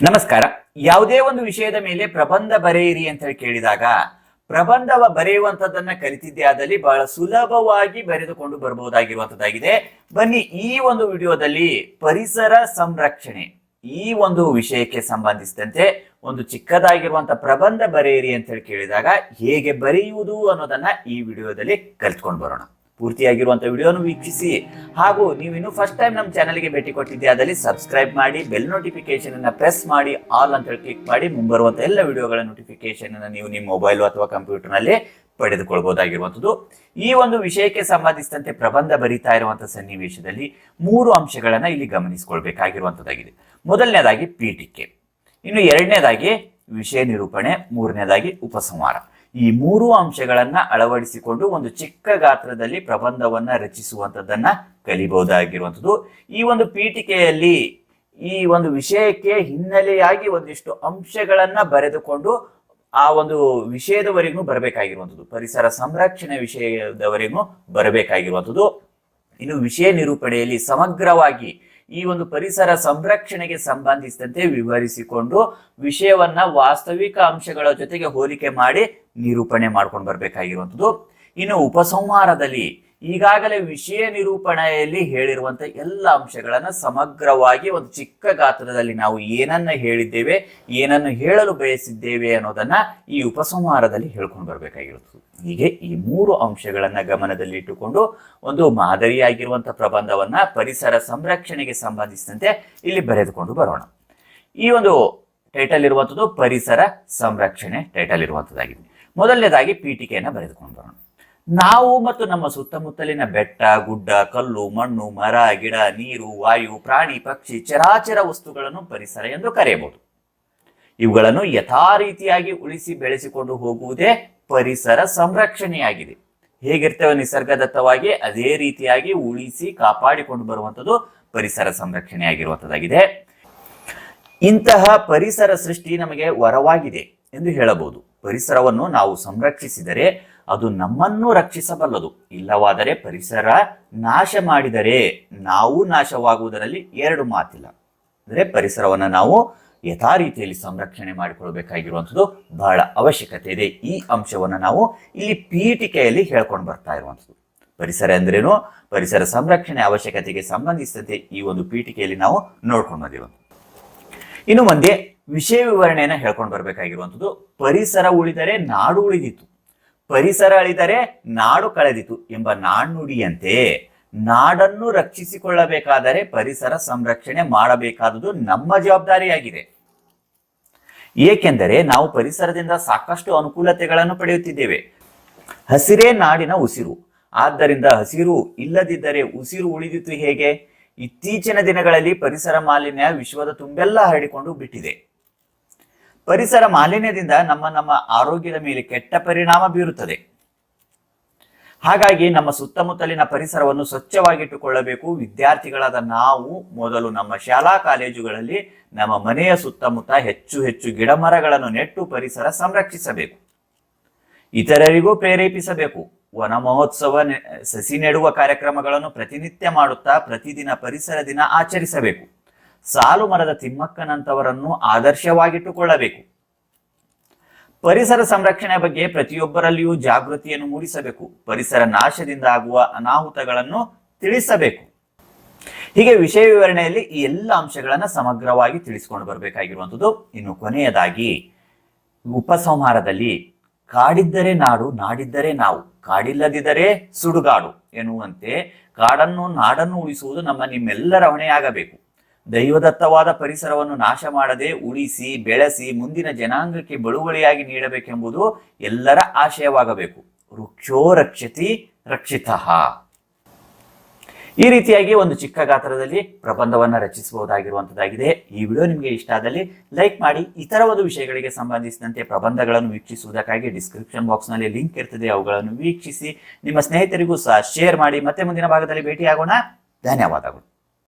ನಮಸ್ಕಾರ. ಯಾವುದೇ ಒಂದು ವಿಷಯದ ಮೇಲೆ ಪ್ರಬಂಧ ಬರೆಯಿರಿ ಅಂತ ಹೇಳಿ ಕೇಳಿದಾಗ, ಪ್ರಬಂಧವ ಬರೆಯುವಂತದ್ದನ್ನ ಕಲಿತಿದ್ದೆ ಆದಲ್ಲಿ ಬಹಳ ಸುಲಭವಾಗಿ ಬರೆದುಕೊಂಡು ಬರಬಹುದಾಗಿರುವಂತದ್ದಾಗಿದೆ ಬನ್ನಿ ಈ ಒಂದು ವಿಡಿಯೋದಲ್ಲಿ ಪರಿಸರ ಸಂರಕ್ಷಣೆ, ಈ ಒಂದು ವಿಷಯಕ್ಕೆ ಸಂಬಂಧಿಸಿದಂತೆ ಒಂದು ಚಿಕ್ಕದಾಗಿರುವಂತ ಪ್ರಬಂಧ ಬರೆಯಿರಿ ಅಂತ ಹೇಳಿ ಕೇಳಿದಾಗ ಹೇಗೆ ಬರೆಯುವುದು ಅನ್ನೋದನ್ನ ಈ ವಿಡಿಯೋದಲ್ಲಿ ಕಲ್ತ್ಕೊಂಡು ಬರೋಣ. ಪೂರ್ತಿಯಾಗಿರುವಂತಹ ವಿಡಿಯೋನು ವೀಕ್ಷಿಸಿ. ಹಾಗೂ ನೀವು ಇನ್ನು ಫಸ್ಟ್ ಟೈಮ್ ನಮ್ಮ ಚಾನಲ್ಗೆ ಭೇಟಿ ಕೊಟ್ಟಿದ್ದೆ ಅದಲ್ಲಿ ಸಬ್ಸ್ಕ್ರೈಬ್ ಮಾಡಿ ಬೆಲ್ ನೋಟಿಫಿಕೇಶನ್ ಅನ್ನ ಪ್ರೆಸ್ ಮಾಡಿ ಆಲ್ ಅಂತ ಹೇಳಿ ಕ್ಲಿಕ್ ಮಾಡಿ ಮುಂಬರುವಂಥ ಎಲ್ಲ ವಿಡಿಯೋಗಳ ನೋಟಿಫಿಕೇಶನ್ ಅನ್ನ ನೀವು ನಿಮ್ಮ ಮೊಬೈಲ್ ಅಥವಾ ಕಂಪ್ಯೂಟರ್ನಲ್ಲಿ ಪಡೆದುಕೊಳ್ಬಹುದಾಗಿರುವಂತದ್ದು ಈ ಒಂದು ವಿಷಯಕ್ಕೆ ಸಂಬಂಧಿಸಿದಂತೆ ಪ್ರಬಂಧ ಬರೀತಾ ಇರುವಂತಹ ಸನ್ನಿವೇಶದಲ್ಲಿ ಮೂರು ಅಂಶಗಳನ್ನ ಇಲ್ಲಿ ಗಮನಿಸಿಕೊಳ್ಬೇಕಾಗಿರುವಂತದ್ದಾಗಿದೆ ಮೊದಲನೇದಾಗಿ, ಪೀಠಿಕೆ. ಇನ್ನು ಎರಡನೇದಾಗಿ, ವಿಷಯ ನಿರೂಪಣೆ, ಮೂರನೇದಾಗಿ, ಉಪಸಂಹಾರ. ಈ ಮೂರು ಅಂಶಗಳನ್ನ ಅಳವಡಿಸಿಕೊಂಡು ಒಂದು ಚಿಕ್ಕ ಗಾತ್ರದಲ್ಲಿ ಪ್ರಬಂಧವನ್ನ ರಚಿಸುವಂತದ್ದನ್ನ ಕಲಿಬಹುದಾಗಿರುವಂಥದ್ದು. ಈ ಒಂದು ಪೀಠಿಕೆಯಲ್ಲಿ ಈ ಒಂದು ವಿಷಯಕ್ಕೆ ಹಿನ್ನೆಲೆಯಾಗಿ ಒಂದಿಷ್ಟು ಅಂಶಗಳನ್ನ ಬರೆದುಕೊಂಡು ಆ ಒಂದು ವಿಷಯದವರೆಗೂ ಬರಬೇಕಾಗಿರುವಂಥದ್ದು. ಪರಿಸರ ಸಂರಕ್ಷಣೆ ವಿಷಯದವರೆಗೂ ಬರಬೇಕಾಗಿರುವಂಥದ್ದು. ಇನ್ನು ವಿಷಯ ನಿರೂಪಣೆಯಲ್ಲಿ ಸಮಗ್ರವಾಗಿ ಈ ಒಂದು ಪರಿಸರ ಸಂರಕ್ಷಣೆಗೆ ಸಂಬಂಧಿಸಿದಂತೆ ವಿವರಿಸಿಕೊಂಡು ವಿಷಯವನ್ನ ವಾಸ್ತವಿಕ ಅಂಶಗಳ ಜೊತೆಗೆ ಹೋಲಿಕೆ ಮಾಡಿ ನಿರೂಪಣೆ ಮಾಡ್ಕೊಂಡು ಬರ್ಬೇಕಾಗಿರುವಂಥದ್ದು. ಇನ್ನು ಉಪಸಂಹಾರದಲ್ಲಿ ಈಗಾಗಲೇ ವಿಷಯ ನಿರೂಪಣೆಯಲ್ಲಿ ಹೇಳಿರುವಂತ ಎಲ್ಲ ಅಂಶಗಳನ್ನ ಸಮಗ್ರವಾಗಿ ಒಂದು ಚಿಕ್ಕ ಗಾತ್ರದಲ್ಲಿ ನಾವು ಏನನ್ನ ಹೇಳಿದ್ದೇವೆ, ಏನನ್ನು ಹೇಳಲು ಬಯಸಿದ್ದೇವೆ ಅನ್ನೋದನ್ನ ಈ ಉಪಸಂಹಾರದಲ್ಲಿ ಹೇಳ್ಕೊಂಡು ಬರಬೇಕಾಗಿರುತ್ತದೆ. ಹೀಗೆ ಈ ಮೂರು ಅಂಶಗಳನ್ನ ಗಮನದಲ್ಲಿಟ್ಟುಕೊಂಡು ಒಂದು ಮಾದರಿಯಾಗಿರುವಂತಹ ಪ್ರಬಂಧವನ್ನ ಪರಿಸರ ಸಂರಕ್ಷಣೆಗೆ ಸಂಬಂಧಿಸಿದಂತೆ ಇಲ್ಲಿ ಬರೆದುಕೊಂಡು ಬರೋಣ. ಈ ಒಂದು ಟೈಟಲ್ ಇರುವಂಥದ್ದು ಪರಿಸರ ಸಂರಕ್ಷಣೆ ಟೈಟಲ್ ಇರುವಂಥದ್ದಾಗಿದೆ. ಮೊದಲನೇದಾಗಿ ಪೀಠಿಕೆಯನ್ನ ಬರೆದುಕೊಂಡು ಬರೋಣ. ನಾವು ಮತ್ತು ನಮ್ಮ ಸುತ್ತಮುತ್ತಲಿನ ಬೆಟ್ಟ, ಗುಡ್ಡ, ಕಲ್ಲು, ಮಣ್ಣು, ಮರ, ಗಿಡ, ನೀರು, ವಾಯು, ಪ್ರಾಣಿ, ಪಕ್ಷಿ, ಚರಾಚರ ವಸ್ತುಗಳನ್ನು ಪರಿಸರ ಎಂದು ಕರೆಯಬಹುದು. ಇವುಗಳನ್ನು ಯಥಾ ರೀತಿಯಾಗಿ ಉಳಿಸಿ ಬೆಳೆಸಿಕೊಂಡು ಹೋಗುವುದೇ ಪರಿಸರ ಸಂರಕ್ಷಣೆಯಾಗಿದೆ. ಹೇಗಿರ್ತೇವೆ ನಿಸರ್ಗದತ್ತವಾಗಿ? ಅದೇ ರೀತಿಯಾಗಿ ಉಳಿಸಿ ಕಾಪಾಡಿಕೊಂಡು ಬರುವಂಥದ್ದು ಪರಿಸರ ಸಂರಕ್ಷಣೆಯಾಗಿರುವಂಥದ್ದಾಗಿದೆ. ಇಂತಹ ಪರಿಸರ ಸೃಷ್ಟಿ ನಮಗೆ ವರವಾಗಿದೆ ಎಂದು ಹೇಳಬಹುದು. ಪರಿಸರವನ್ನು ನಾವು ಸಂರಕ್ಷಿಸಿದರೆ ಅದು ನಮ್ಮನ್ನು ರಕ್ಷಿಸಬಲ್ಲದು. ಇಲ್ಲವಾದರೆ ಪರಿಸರ ನಾಶ ಮಾಡಿದರೆ ನಾವು ನಾಶವಾಗುವುದರಲ್ಲಿ ಎರಡು ಮಾತಿಲ್ಲ. ಅಂದರೆ ಪರಿಸರವನ್ನು ನಾವು ಯಥಾ ರೀತಿಯಲ್ಲಿ ಸಂರಕ್ಷಣೆ ಮಾಡಿಕೊಳ್ಬೇಕಾಗಿರುವಂಥದ್ದು ಬಹಳ ಅವಶ್ಯಕತೆ ಇದೆ. ಈ ಅಂಶವನ್ನು ನಾವು ಇಲ್ಲಿ ಪೀಠಿಕೆಯಲ್ಲಿ ಹೇಳ್ಕೊಂಡು ಬರ್ತಾ ಇರುವಂಥದ್ದು. ಪರಿಸರ ಅಂದ್ರೇನು ಪರಿಸರ ಸಂರಕ್ಷಣೆ ಅವಶ್ಯಕತೆಗೆ ಸಂಬಂಧಿಸಿದಂತೆ ಈ ಒಂದು ಪೀಠಿಕೆಯಲ್ಲಿ ನಾವು ನೋಡ್ಕೊಂಡು ಬಂದಿರುವಂಥದ್ದು. ಇನ್ನು ಮುಂದೆ ವಿಷಯ ವಿವರಣೆಯನ್ನ ಹೇಳ್ಕೊಂಡು ಬರ್ಬೇಕಾಗಿರುವಂಥದ್ದು. ಪರಿಸರ ಉಳಿದರೆ ನಾಡು ಉಳಿದಿತ್ತು. ಪರಿಸರ ಅಳಿದರೆ ನಾಡು ಕಳೆದಿತು ಎಂಬ ನಾಣ್ಣುಡಿಯಂತೆ ನಾಡನ್ನು ರಕ್ಷಿಸಿಕೊಳ್ಳಬೇಕಾದರೆ ಪರಿಸರ ಸಂರಕ್ಷಣೆ ಮಾಡಬೇಕಾದುದು ನಮ್ಮ ಜವಾಬ್ದಾರಿಯಾಗಿದೆ. ಏಕೆಂದರೆ ನಾವು ಪರಿಸರದಿಂದ ಸಾಕಷ್ಟು ಅನುಕೂಲತೆಗಳನ್ನು ಪಡೆಯುತ್ತಿದ್ದೇವೆ. ಹಸಿರೇ ನಾಡಿನ ಉಸಿರು. ಆದ್ದರಿಂದ ಹಸಿರು ಇಲ್ಲದಿದ್ದರೆ ಉಸಿರು ಉಳಿದಿತ್ತು ಹೇಗೆ? ಇತ್ತೀಚಿನ ದಿನಗಳಲ್ಲಿ ಪರಿಸರ ಮಾಲಿನ್ಯ ವಿಶ್ವದ ತುಂಬೆಲ್ಲ ಹರಡಿಕೊಂಡು ಬಿಟ್ಟಿದೆ. ಪರಿಸರ ಮಾಲಿನ್ಯದಿಂದ ನಮ್ಮ ನಮ್ಮ ಆರೋಗ್ಯದ ಮೇಲೆ ಕೆಟ್ಟ ಪರಿಣಾಮ ಬೀರುತ್ತದೆ. ಹಾಗಾಗಿ ನಮ್ಮ ಸುತ್ತಮುತ್ತಲಿನ ಪರಿಸರವನ್ನು ಸ್ವಚ್ಛವಾಗಿಟ್ಟುಕೊಳ್ಳಬೇಕು. ವಿದ್ಯಾರ್ಥಿಗಳಾದ ನಾವು ಮೊದಲು ನಮ್ಮ ಶಾಲಾ ಕಾಲೇಜುಗಳಲ್ಲಿ ನಮ್ಮ ಮನೆಯ ಸುತ್ತಮುತ್ತ ಹೆಚ್ಚು ಹೆಚ್ಚು ಗಿಡಮರಗಳನ್ನು ನೆಟ್ಟು ಪರಿಸರ ಸಂರಕ್ಷಿಸಬೇಕು. ಇತರರಿಗೂ ಪ್ರೇರೇಪಿಸಬೇಕು. ವನ ಮಹೋತ್ಸವ ಸಸಿ ನೆಡುವ ಕಾರ್ಯಕ್ರಮಗಳನ್ನು ಪ್ರತಿನಿತ್ಯ ಮಾಡುತ್ತಾ ಪ್ರತಿದಿನ ಪರಿಸರ ದಿನ ಆಚರಿಸಬೇಕು. ಸಾಲು ಮರದ ತಿಮ್ಮಕ್ಕನಂತವರನ್ನು ಆದರ್ಶವಾಗಿಟ್ಟುಕೊಳ್ಳಬೇಕು. ಪರಿಸರ ಸಂರಕ್ಷಣೆ ಬಗ್ಗೆ ಪ್ರತಿಯೊಬ್ಬರಲ್ಲಿಯೂ ಜಾಗೃತಿಯನ್ನು ಮೂಡಿಸಬೇಕು. ಪರಿಸರ ನಾಶದಿಂದ ಆಗುವ ಅನಾಹುತಗಳನ್ನು ತಿಳಿಸಬೇಕು. ಹೀಗೆ ವಿಷಯ ವಿವರಣೆಯಲ್ಲಿ ಈ ಎಲ್ಲ ಅಂಶಗಳನ್ನ ಸಮಗ್ರವಾಗಿ ತಿಳಿಸಿಕೊಂಡು ಬರಬೇಕಾಗಿರುವಂಥದ್ದು. ಇನ್ನು ಕೊನೆಯದಾಗಿ, ಉಪಸಂಹಾರದಲ್ಲಿ ಕಾಡಿದ್ದರೆ ನಾಡು, ನಾಡಿದ್ದರೆ ನಾವು, ಕಾಡಿಲ್ಲದಿದ್ದರೆ ಸುಡುಗಾಡು ಎನ್ನುವಂತೆ ಕಾಡನ್ನು, ನಾಡನ್ನು ಉಳಿಸುವುದು ನಮ್ಮ ನಿಮ್ಮೆಲ್ಲರ ಹೊಣೆಯಾಗಬೇಕು. ದೈವದತ್ತವಾದ ಪರಿಸರವನ್ನು ನಾಶ ಮಾಡದೆ ಉಳಿಸಿ, ಬೆಳೆಸಿ, ಮುಂದಿನ ಜನಾಂಗಕ್ಕೆ ಬಳುವಳಿಯಾಗಿ ನೀಡಬೇಕೆಂಬುದು ಎಲ್ಲರ ಆಶಯವಾಗಬೇಕು. ವೃಕ್ಷೋ ರಕ್ಷತಿ ರಕ್ಷಿತಃ. ಈ ರೀತಿಯಾಗಿ ಒಂದು ಚಿಕ್ಕ ಗಾತ್ರದಲ್ಲಿ ಪ್ರಬಂಧವನ್ನು ರಚಿಸಬಹುದಾಗಿರುವಂತದ್ದಾಗಿದೆ. ಈ ವಿಡಿಯೋ ನಿಮಗೆ ಇಷ್ಟ ಆದಲ್ಲಿ ಲೈಕ್ ಮಾಡಿ, ಇತರ ಒಂದು ವಿಷಯಗಳಿಗೆ ಸಂಬಂಧಿಸಿದಂತೆ ಪ್ರಬಂಧಗಳನ್ನು ವೀಕ್ಷಿಸುವುದಕ್ಕಾಗಿ ಡಿಸ್ಕ್ರಿಪ್ಷನ್ ಬಾಕ್ಸ್ನಲ್ಲಿ ಲಿಂಕ್ ಇರ್ತದೆ, ಅವುಗಳನ್ನು ವೀಕ್ಷಿಸಿ, ನಿಮ್ಮ ಸ್ನೇಹಿತರಿಗೂ ಸಹ ಶೇರ್ ಮಾಡಿ ಮತ್ತೆ ಮುಂದಿನ ಭಾಗದಲ್ಲಿ ಭೇಟಿಯಾಗೋಣ. ಧನ್ಯವಾದಗಳು.